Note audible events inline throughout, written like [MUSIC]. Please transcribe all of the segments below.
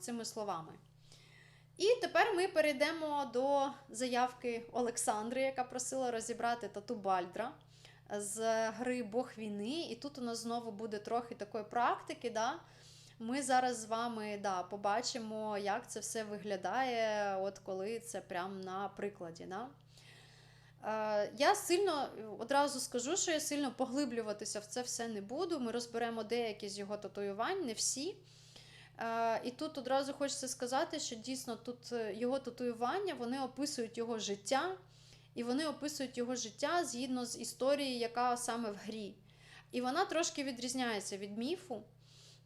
цими словами. І тепер ми перейдемо до заявки Олександри, яка просила розібрати тату Бальдра з гри Бог війни. І тут у нас знову буде трохи такої практики. Да? Ми зараз з вами да, побачимо, як це все виглядає, от коли це прямо на прикладі. Да? Е, Я сильно одразу скажу, що я сильно поглиблюватися в це все не буду. Ми розберемо деякі з його татуювань, не всі. Е, І тут одразу хочеться сказати, що дійсно тут е, його татуювання вони описують його життя, і вони описують його життя згідно з історією, яка саме в грі. І вона трошки відрізняється від міфу.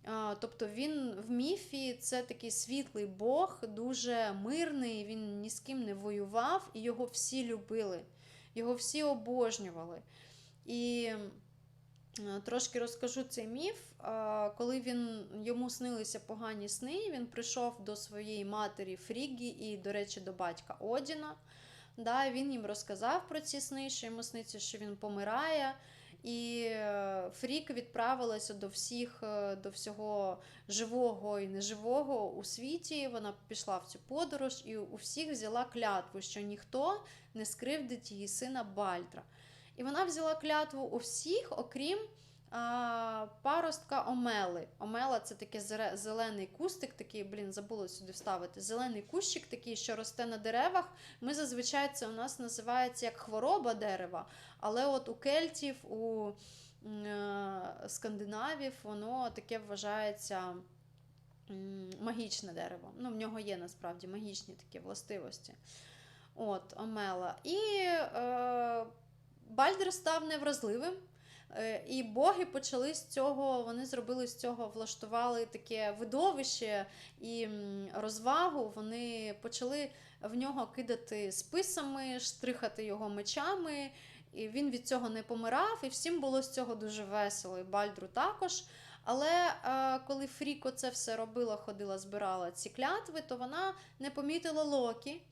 Е, Тобто він в міфі це такий світлий Бог, дуже мирний, він ні з ким не воював, і його всі любили, його всі обожнювали. І трошки розкажу цей міф. Е, Коли він, йому снилися погані сни, він прийшов до своєї матері Фрігі і, до речі, до батька Одіна. Да, він їм розказав про ці сни, що йому сниться, що він помирає. І е, Фрік відправилася до всіх, е, до всього живого і неживого у світі. Вона пішла в цю подорож і у всіх взяла клятву, що ніхто не скривдить її сина Бальдра. І вона взяла клятву у всіх, окрім а, паростка Омели. Омела це такий зелений кустик, такий, блін, забула сюди вставити. Зелений кущик такий, що росте на деревах. Ми зазвичай це у нас називається як хвороба дерева, але от у кельтів, у е, скандинавів воно таке вважається магічне дерево. Ну, в нього є насправді магічні такі властивості. От, Омела. І е, Бальдер став невразливим. Е, І боги почали з цього, вони зробили з цього, влаштували таке видовище і розвагу. Вони почали в нього кидати списами, штрихати його мечами. І він від цього не помирав, і всім було з цього дуже весело, і Бальдру також. Але е, коли Фріко це все робила, ходила, збирала ці клятви, то вона не помітила Локі,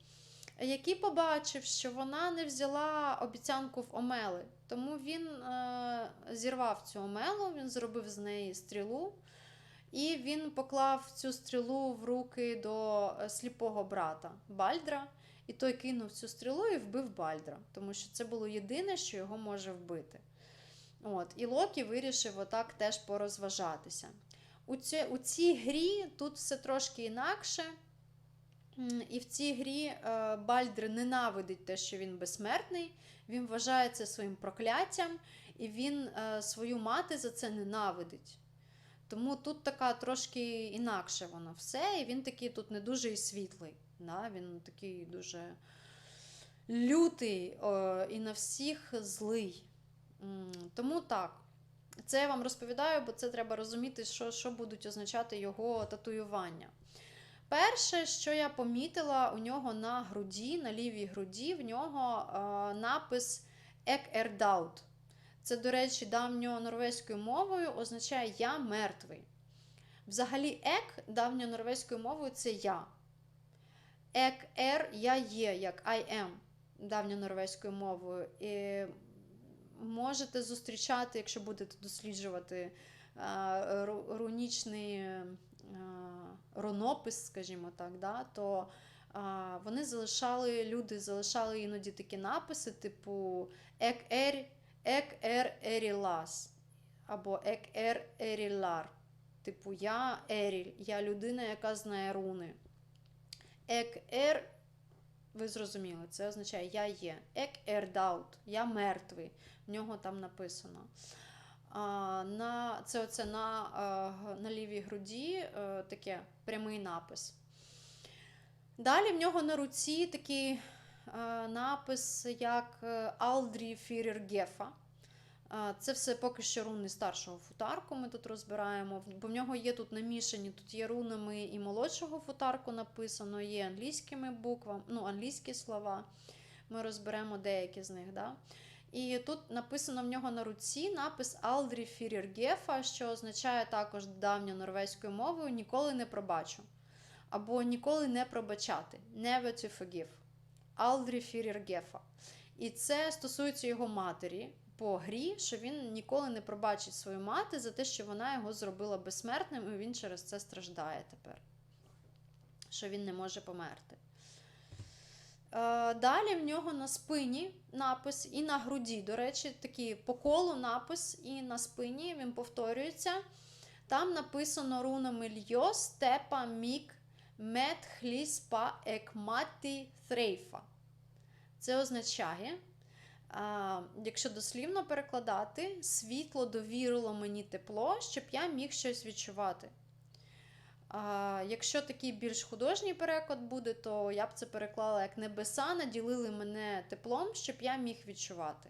який побачив, що вона не взяла обіцянку в Омели. Тому він е, зірвав цю омелу, він зробив з неї стрілу, і він поклав цю стрілу в руки до е, сліпого брата Бальдра. І той кинув цю стрілу і вбив Бальдра, тому що це було єдине, що його може вбити. От, і Локі вирішив отак теж порозважатися. У, ці, у цій грі тут все трошки інакше. І в цій грі е, Бальдр ненавидить те, що він безсмертний, він вважає це своїм прокляттям, і він е, свою мати за це ненавидить. Тому тут така трошки інакше воно все, і він такий тут не дуже і світлий. Да? Він такий дуже лютий і на всіх злий. Тому так. Це я вам розповідаю, бо це треба розуміти, що, що будуть означати його татуювання. Перше, що я помітила, у нього на груді, на лівій груді, в нього е, напис Ек Ердаут. Це, до речі, давньонорвезькою мовою означає Я мертвий. Взагалі, ек давньонорвезькою мовою це я. Ек ер я є, як I am давньонорвезькою мовою. І можете зустрічати, якщо будете досліджувати е, ру- рунічний рунопис, скажімо так, да, то а, вони залишали, люди залишали іноді такі написи, типу Ек ер, ек ер ерілас або Ек ер ерілар. Типу, я Еріль, я людина, яка знає руни. Ек ер, ви зрозуміли, це означає я є. Ек ер даут, я мертвий. В нього там написано. На, це оце на, на лівій груді е, таке прямий напис. Далі в нього на руці такий е, напис, як е, Алдрі Фірер Гефа. Е, Це все поки що руни старшого футарку ми тут розбираємо, бо в нього є тут намішані, тут є рунами і молодшого футарку написано, є англійськими буквами, ну, англійські слова. Ми розберемо деякі з них. Да? І тут написано в нього на руці напис Алдрі Фірір Гефа, що означає також давньо норвезькою мовою ніколи не пробачу. Або ніколи не пробачати. Never to forgive. Алдрі Фірір Гефа. І це стосується його матері по грі, що він ніколи не пробачить свою мати за те, що вона його зробила безсмертним, і він через це страждає тепер. що він не може померти. Е, Далі в нього на спині напис і на груді. До речі, такий по колу напис і на спині він повторюється. Там написано рунами Льос, Тепа, Мік, Мет, Хліс, Па, Екматі, Трейфа. Це означає, якщо дослівно перекладати, світло довірило мені тепло, щоб я міг щось відчувати. А, якщо такий більш художній переклад буде, то я б це переклала як небеса наділили мене теплом, щоб я міг відчувати.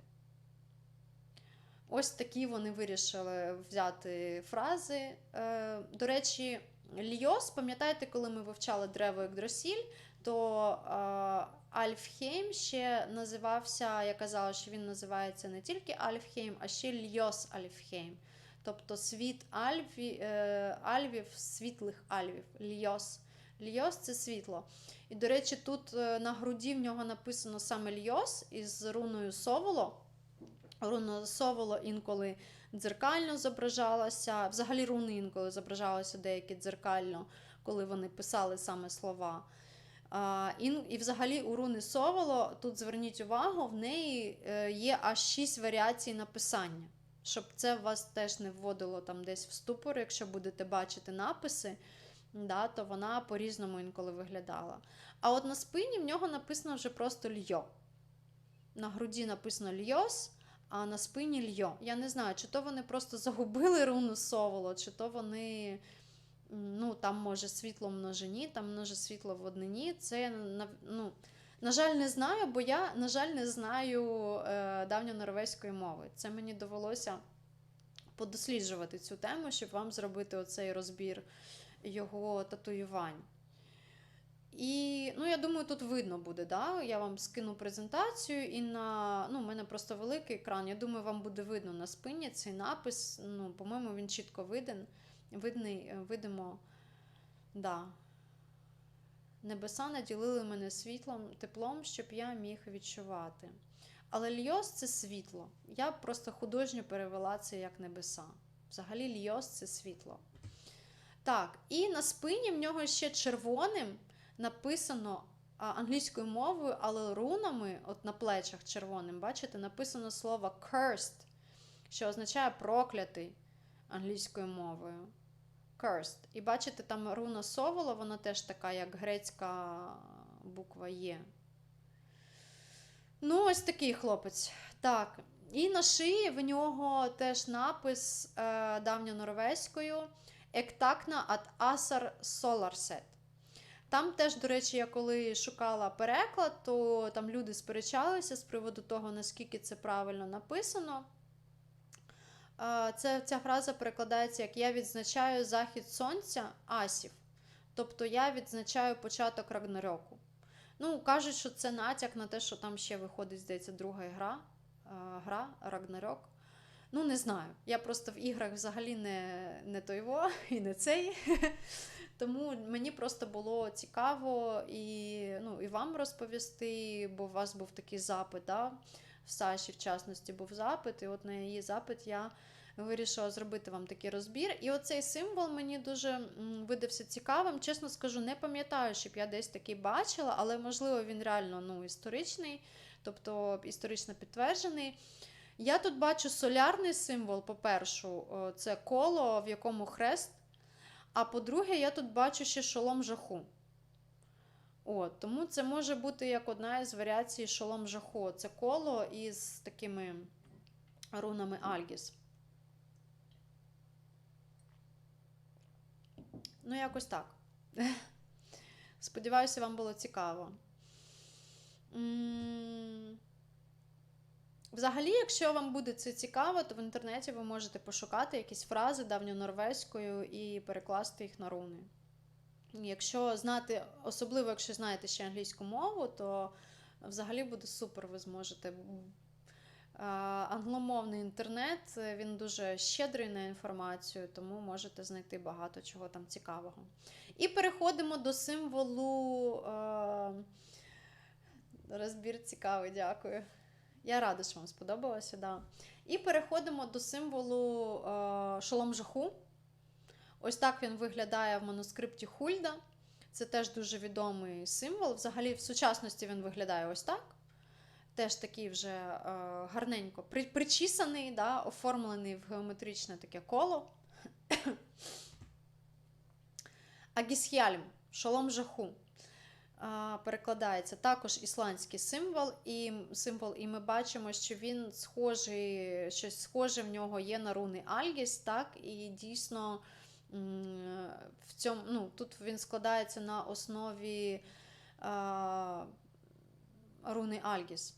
Ось такі вони вирішили взяти фрази. Е, до речі, Льос, пам'ятаєте, коли ми вивчали древо Ігдросіль, то е, Альфхейм ще називався, я казала, що він називається не тільки Альфхейм, а ще Льос Альфхейм. Тобто світ альві, е, альвів, світлих альвів. Льос. Льос це світло. І, до речі, тут е, на груді в нього написано саме Льос із руною Соволо. Руна Соволо інколи дзеркально зображалася. Взагалі руни інколи зображалися деякі дзеркально, коли вони писали саме слова. А, і, і взагалі у руни Соволо, тут зверніть увагу, в неї е, є аж шість варіацій написання. Щоб це вас теж не вводило там десь в ступор, якщо будете бачити написи, да, то вона по-різному інколи виглядала. А от на спині в нього написано вже просто льо. На груді написано льос, а на спині льо. Я не знаю, чи то вони просто загубили руну соволо, чи то вони. Ну, там може світло в множині, там може світло в однині. Це ну, на жаль, не знаю, бо я, на жаль, не знаю е, давньонорвезької мови. Це мені довелося подосліджувати цю тему, щоб вам зробити оцей розбір його татуювань. І ну, я думаю, тут видно буде. да? Я вам скину презентацію, і на ну, у мене просто великий екран. Я думаю, вам буде видно на спині цей напис. Ну, По-моєму, він чітко виден. Видний, видимо, да. Небеса наділили мене світлом, теплом, щоб я міг відчувати. Але Льос це світло. Я просто художньо перевела це як небеса. Взагалі, Льос це світло. Так, і на спині в нього ще червоним написано англійською мовою, але рунами, от на плечах червоним, бачите, написано слово cursed, що означає проклятий англійською мовою. Cursed. І бачите, там руна соволо, вона теж така, як грецька буква Є. Ну, ось такий хлопець. Так. І на шиї в нього теж напис е, давньонорвезькою Ектакна ат Асар Соларсет. Там теж, до речі, я коли шукала переклад, то там люди сперечалися з приводу того, наскільки це правильно написано. Це, Ця фраза перекладається як Я відзначаю захід сонця асів. Тобто я відзначаю початок Рагнарьоку. Ну, кажуть, що це натяк на те, що там ще виходить, здається, друга гра, гра Рагнарьок. Ну, не знаю. Я просто в іграх взагалі не не тойво і не цей. [LAUGHS] Тому мені просто було цікаво і ну, і вам розповісти, бо у вас був такий запит. да? В Саші, в частності, був запит, і от на її запит я вирішила зробити вам такий розбір. І оцей символ мені дуже видався цікавим. Чесно скажу, не пам'ятаю, щоб я десь такий бачила, але, можливо, він реально ну, історичний, тобто історично підтверджений. Я тут бачу солярний символ, по-перше, це коло, в якому хрест. А по-друге, я тут бачу ще шолом жаху. От, Тому це може бути як одна із варіацій шолом жаху. Це коло із такими рунами Альгіс. Ну, якось так. [LAUGHS] Сподіваюся, вам було цікаво. Взагалі, якщо вам буде це цікаво, то в інтернеті ви можете пошукати якісь фрази давньонорвезькою і перекласти їх на руни. Якщо знати, особливо, якщо знаєте ще англійську мову, то взагалі буде супер, ви зможете. Англомовний інтернет, він дуже щедрий на інформацію, тому можете знайти багато чого там цікавого. І переходимо до символу. Розбір цікавий, дякую. Я рада, що вам сподобалося. Да. І переходимо до символу е, шолом жаху. Ось так він виглядає в манускрипті Хульда. Це теж дуже відомий символ. Взагалі, в сучасності він виглядає ось так. Теж такий вже е, гарненько при, причісаний, да, оформлений в геометричне таке коло. [COUGHS] Агісхяльм, шолом жаху. А, перекладається також ісландський символ, і символ, і ми бачимо, що він схожий, щось схоже в нього є на руни Альгіс, так, і дійсно в цьому, ну, тут він складається на основі а, руни Альгіс.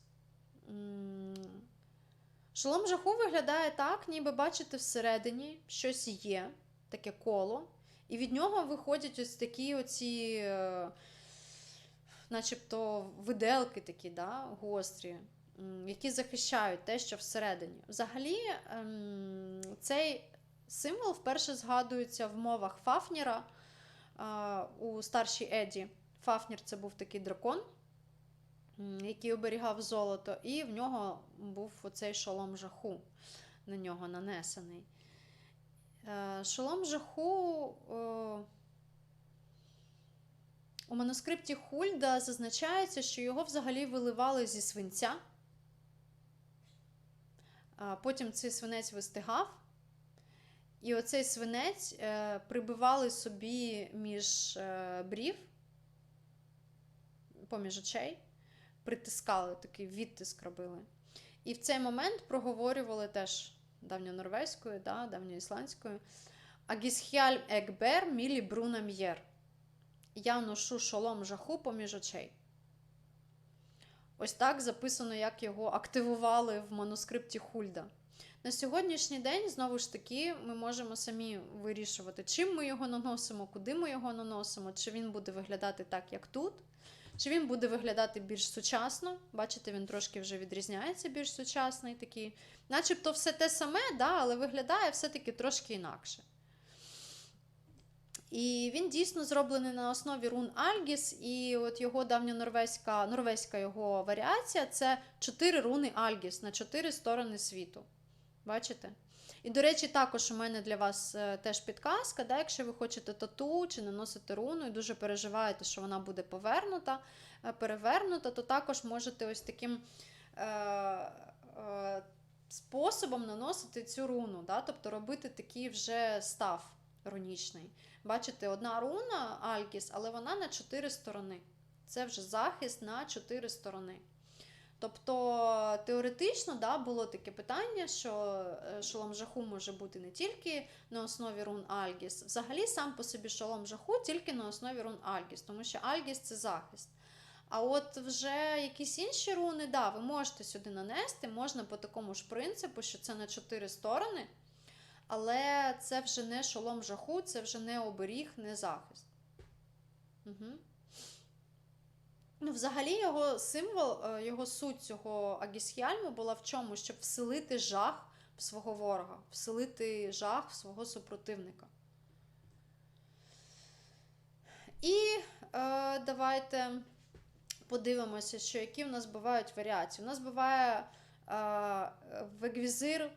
Шолом жаху виглядає так, ніби бачите всередині щось є, таке коло, і від нього виходять ось такі оці. е, начебто виделки такі, да, гострі, які захищають те, що всередині. Взагалі, ем, цей символ вперше згадується в мовах Фафніра у старшій Еді. Фафнір це був такий дракон, який оберігав золото, і в нього був оцей шолом жаху на нього нанесений. Е, Шолом жаху. е, у манускрипті Хульда зазначається, що його взагалі виливали зі свинця. Потім цей свинець вистигав, і оцей свинець е, прибивали собі між е, брів, поміж очей, притискали, такий відтиск робили. І в цей момент проговорювали теж давньонорвезькою, да, давньоісландською Агісхяль Екбер Мілі Бруна М'єр. Я ношу шолом жаху поміж очей. Ось так записано, як його активували в манускрипті Хульда. На сьогоднішній день, знову ж таки, ми можемо самі вирішувати, чим ми його наносимо, куди ми його наносимо, чи він буде виглядати так, як тут, чи він буде виглядати більш сучасно. Бачите, він трошки вже відрізняється більш сучасний такий. Начебто все те саме, да, але виглядає все-таки трошки інакше. І він дійсно зроблений на основі рун Альгіс, і от його давньонорвезька норвезька його варіація це чотири руни Альгіс на чотири сторони світу. Бачите? І, до речі, також у мене для вас е, теж підказка, да, якщо ви хочете тату чи наносите руну і дуже переживаєте, що вона буде повернута, е, перевернута, то також можете ось таким е, е, способом наносити цю руну, да, тобто робити такий вже став рунічний. Бачите, одна руна Алькіс, але вона на чотири сторони. Це вже захист на чотири сторони. Тобто, теоретично да, було таке питання, що е, шолом жаху може бути не тільки на основі рун Альгіс. Взагалі, сам по собі шолом жаху тільки на основі рун Альгіс, тому що Альгіс це захист. А от вже якісь інші руни, да, ви можете сюди нанести, можна по такому ж принципу, що це на чотири сторони. Але це вже не шолом жаху, це вже не оберіг, не захист. Угу. Ну, взагалі, його символ, е, його суть цього Агісхіальму була в чому? Щоб вселити жах в свого ворога, вселити жах в свого супротивника. І е, давайте подивимося, що які в нас бувають варіації. У нас буває е, вегвізир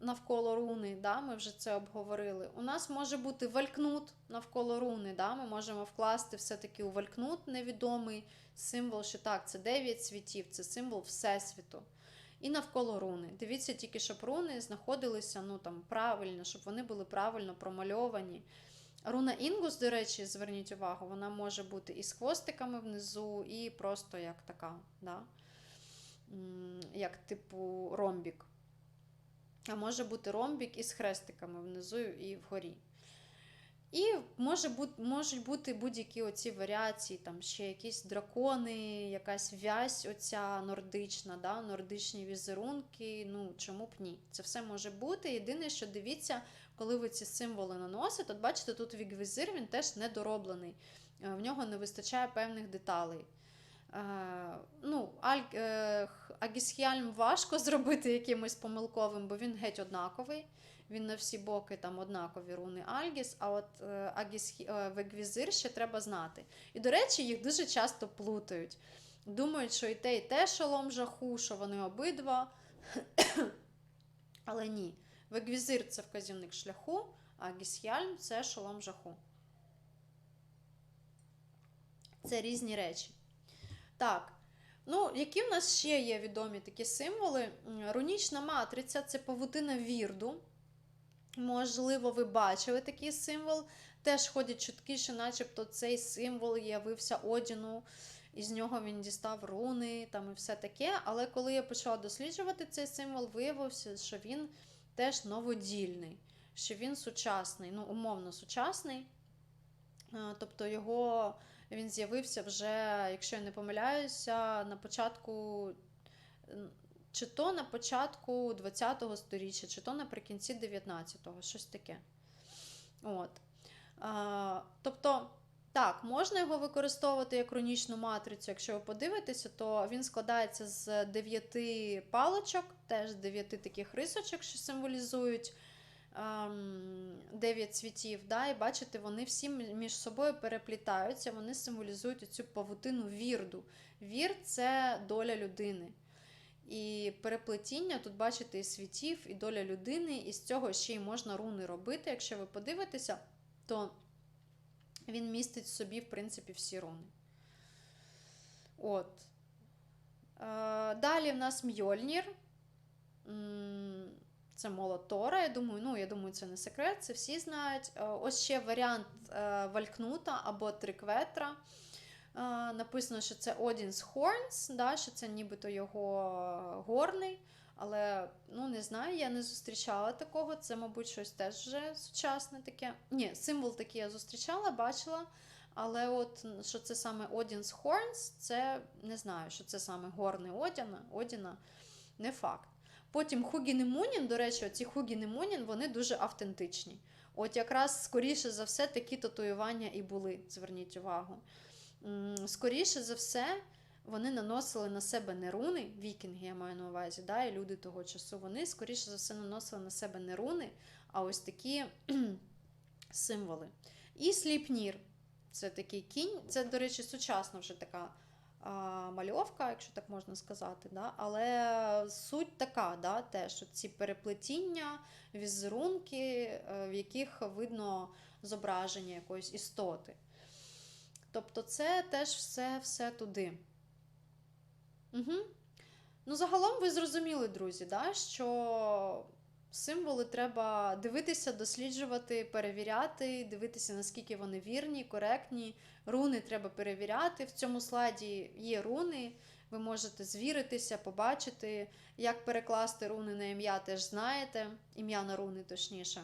навколо руни, да, ми вже це обговорили. У нас може бути валькнут навколо руни. Да, Ми можемо вкласти все-таки у валькнут невідомий символ, що так, це 9 світів, це символ Всесвіту. І навколо руни. Дивіться тільки, щоб руни знаходилися ну, там, правильно, щоб вони були правильно промальовані. Руна Інгус, до речі, зверніть увагу, вона може бути і з хвостиками внизу, і просто як така, да? як типу ромбік. А може бути ромбік із хрестиками внизу і вгорі. І може бути, можуть бути будь-які оці варіації, там ще якісь дракони, якась вязь оця нордична, да, нордичні візерунки. Ну, чому б ні? Це все може бути. Єдине, що дивіться, коли ви ці символи наносите, от бачите, тут вігвізир він теж недороблений. Е, В нього не вистачає певних деталей. Е, ну, е, Агісхіальм важко [LAUGHS] зробити якимось помилковим, бо він геть однаковий. Він на всі боки там однакові руни Альгіс, а от е, Агісхі... е, Вегвізир ще треба знати. І, до речі, їх дуже часто плутають. Думають, що і те, і те шолом жаху, що вони обидва. [COUGHS] Але ні. Вегвізир це вказівник шляху, а Агісхіальм це шолом жаху. Це різні речі. Так. Ну, які в нас ще є відомі такі символи? Рунічна матриця це павутина вірду. Можливо, ви бачили такий символ. Теж ходять чутки, що начебто цей символ явився Одіну, і з нього він дістав руни там і все таке. Але коли я почала досліджувати цей символ, виявився, що він теж новодільний, що він сучасний, ну, умовно сучасний. Е, Тобто його він з'явився вже, якщо я не помиляюся, на початку. Чи то на початку 20-го сторіччя, чи то наприкінці 19-го, щось таке. От. А, тобто, так, можна його використовувати як рунічну матрицю. Якщо ви подивитеся, то він складається з дев'яти паличок, теж дев'яти таких рисочок, що символізують дев'ять цвітів. Да? І бачите, вони всі між собою переплітаються, вони символізують цю павутину вірду. Вір це доля людини. І переплетіння тут бачите і світів, і доля людини, і з цього ще й можна руни робити. Якщо ви подивитеся, то він містить в собі, в принципі, всі руни. От. Е, далі в нас Мьольнір. Це молот Тора. Я думаю, ну, я думаю, це не секрет, це всі знають. Е, Ось ще варіант е, Валькнута або Трикветра. Е, Написано, що це Odin's Horns, да, що це нібито його горний. Але ну не знаю, я не зустрічала такого. Це, мабуть, щось теж вже сучасне таке. Ні, символ такий я зустрічала, бачила. Але от що це саме Odin's Horns, це не знаю, що це саме горний Одіна, Одіна, не факт. Потім Хугін і Мунін, до речі, ці Хугін і Мунін, вони дуже автентичні. От якраз, скоріше за все, такі татуювання і були, зверніть увагу. Скоріше за все, вони наносили на себе не руни, вікінги, я маю на увазі, да, і люди того часу, вони, скоріше за все, наносили на себе не руни, а ось такі [CLEARS THROAT] символи. І сліпнір. Це такий кінь. Це, до речі, сучасна вже така мальовка, якщо так можна сказати. Да? Але суть така, да, те, що ці переплетіння, візерунки, е, в яких видно зображення якоїсь істоти. Тобто, це теж все, все туди. Угу. Ну, загалом ви зрозуміли, друзі, да, що символи треба дивитися, досліджувати, перевіряти, дивитися, наскільки вони вірні, коректні. Руни треба перевіряти. В цьому слайді є руни. Ви можете звіритися, побачити, як перекласти руни на ім'я, теж знаєте, ім'я на руни точніше.